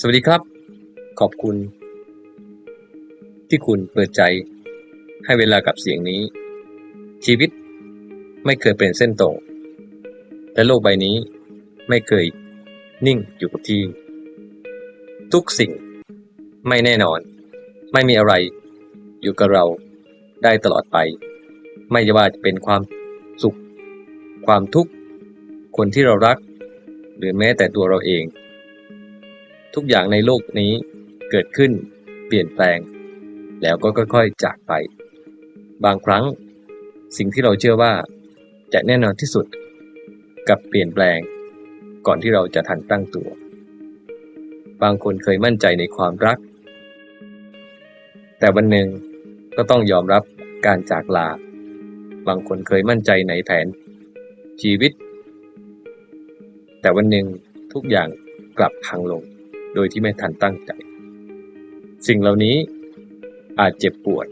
สวัสดีครับ ขอบคุณ ที่คุณเปิดใจให้เวลากับเสียงนี้ ชีวิตไม่เคยเป็นเส้นตรงและโลกใบนี้ไม่เคยนิ่งอยู่กับที่ ทุกสิ่งไม่แน่นอน ไม่มีอะไรอยู่กับเราได้ตลอดไป ไม่ว่าจะเป็นความสุข ความทุกข์ คนที่เรารัก หรือแม้แต่ตัวเราเอง ทุกอย่างในโลกนี้เกิดขึ้น เปลี่ยนแปลง แล้วก็ค่อยๆจากไป บางครั้ง สิ่งที่เราเชื่อว่า จะแน่นอนที่สุด กับเปลี่ยนแปลง ก่อนที่เราจะทันตั้งตัว บางคนเคยมั่นใจในความรัก แต่วันหนึ่งก็ต้องยอมรับการจากลา บางคนเคยมั่นใจในแผน ชีวิต แต่วันหนึ่งทุกอย่างกลับพังลง โดยที่ไม่ทันตั้งใจ สิ่งเหล่านี้อาจเจ็บปวด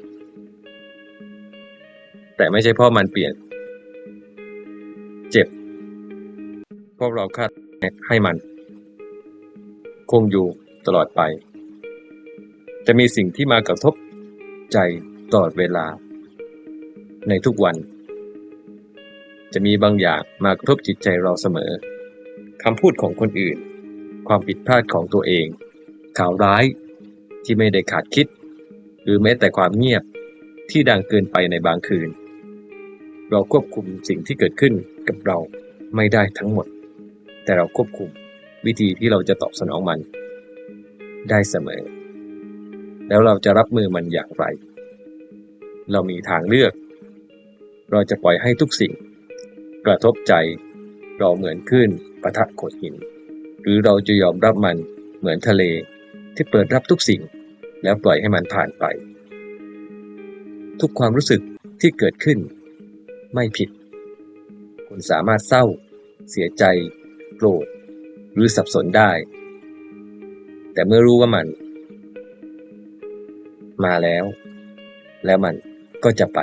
แต่ไม่ใช่เพราะมันเปลี่ยน เจ็บเพราะเราคาดให้มัน คงอยู่ตลอดไป จะมีสิ่งที่มากระทบใจตลอดเวลา ในทุกวัน จะมีบางอย่างมากระทบจิตใจเราเสมอคำพูดของคนอื่น ความผิดพลาดของตัวเอง ข่าวร้ายที่ไม่ได้ขาดคิด หรือแม้แต่ความเงียบที่ดังเกินไปในบางคืน เราควบคุมสิ่งที่เกิดขึ้นกับเราไม่ได้ทั้งหมด แต่เราควบคุมวิธีที่เราจะตอบสนองมัน ได้เสมอ แล้วเราจะรับมือมันอย่างไร เรามีทางเลือก เราจะปล่อยให้ทุกสิ่ง กระทบใจเราเหมือนคลื่นปะทะโขดหิน หรือเราจะยอมรับมันเหมือนทะเลที่เปิดรับทุกสิ่ง แล้วปล่อยให้มันผ่านไป ทุกความรู้สึกที่เกิดขึ้น ไม่ผิด คุณสามารถเศร้า เสียใจ โกรธ หรือสับสนได้ แต่เมื่อรู้ว่ามัน มาแล้ว แล้วมันก็จะไป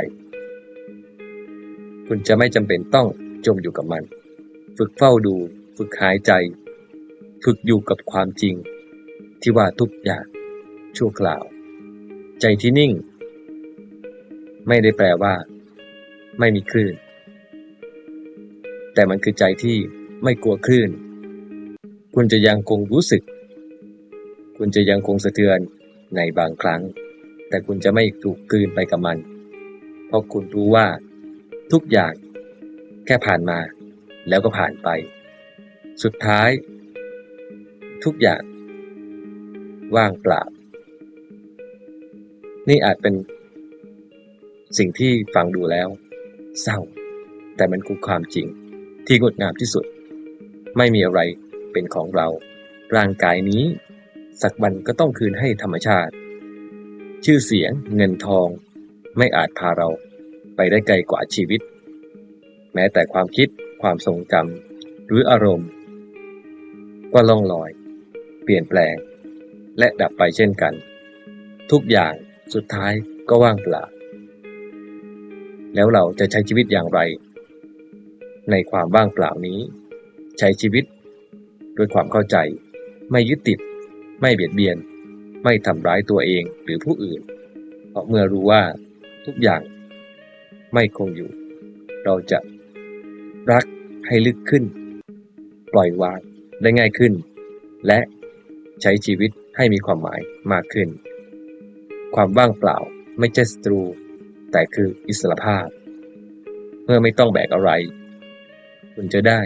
คุณจะไม่จำเป็นต้องจมอยู่กับมัน ฝึกเฝ้าดู ฝึกหายใจ ฝึกอยู่กับความจริง ที่ว่าทุกอย่างชั่วคราว ใจที่นิ่ง ไม่ได้แปลว่า ไม่มีคลื่น แต่มันคือใจที่ไม่กลัวคลื่น คุณจะยังคงรู้สึก คุณจะยังคงสะเทือนในบางครั้ง แต่คุณจะไม่ถูกกลืนไปกับมัน เพราะคุณรู้ว่า ทุกอย่างแค่ผ่านมา แล้วก็ผ่านไป สุดท้าย ทุกอย่าง ว่างเปล่า นี่อาจเป็น สิ่งที่ฟังดูแล้ว เศร้า แต่มันคือความจริงที่งดงามที่สุด ไม่มีอะไรเป็นของเรา ร่างกายนี้ สักวันก็ต้องคืนให้ธรรมชาติ ชื่อเสียงเงินทอง ไม่อาจพาเราไปได้ไกลกว่าชีวิต แม้แต่ความคิดความทรงจำหรืออารมณ์ ก็ล่องลอย เปลี่ยนแปลง และดับไปเช่นกัน ทุกอย่างสุดท้ายก็ว่างเปล่า แล้วเราจะใช้ชีวิตอย่างไร ในความว่างเปล่านี้ ใช้ชีวิตด้วยความเข้าใจ ไม่ยึดติด ไม่เบียดเบียน ไม่ทำร้ายตัวเองหรือผู้อื่น เพราะเมื่อรู้ว่าทุกอย่างไม่คงอยู่ เราจะรักให้ลึกขึ้น ปล่อยวางได้ง่ายขึ้น และ ใช้ชีวิตให้มีความหมายมากขึ้น ความว่างเปล่าไม่ใช่ศัตรู แต่คืออิสรภาพ เมื่อไม่ต้องแบกอะไร คุณจะได้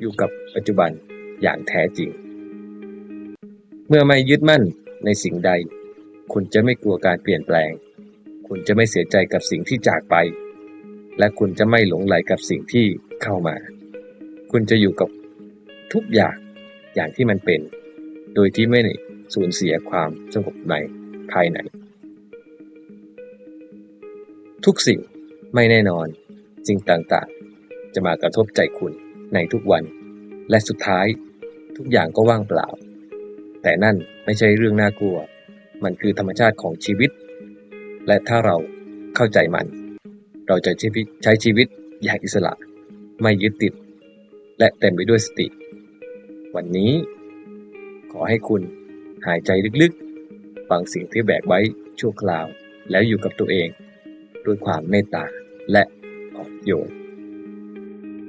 อยู่กับปัจจุบันอย่างแท้จริง เมื่อไม่ยึดมั่นในสิ่งใด คุณจะไม่กลัวการเปลี่ยนแปลง คุณจะไม่เสียใจกับสิ่งที่จากไป และคุณจะไม่หลงไหลกับสิ่งที่เข้ามา คุณจะอยู่กับทุกอย่างอย่างที่มันเป็น โดยที่ไม่สูญเสียความสงบในภายใน ทุกสิ่งไม่แน่นอนสิ่งต่างๆ จะมากระทบใจคุณในทุกวัน และสุดท้ายทุกอย่างก็ว่างเปล่า แต่นั่นไม่ใช่เรื่องน่ากลัว มันคือธรรมชาติของชีวิต และถ้าเราเข้าใจมัน เราจะใช้ชีวิตอย่างอิสระ ไม่ยึดติด และเต็มไปด้วยสติ วันนี้ อให้คุณหายใจลึกๆ ฟังสิ่งที่แบกไว้ชั่วคราว แล้วอยู่กับตัวเอง ด้วยความเมตตาและอ่อนโยน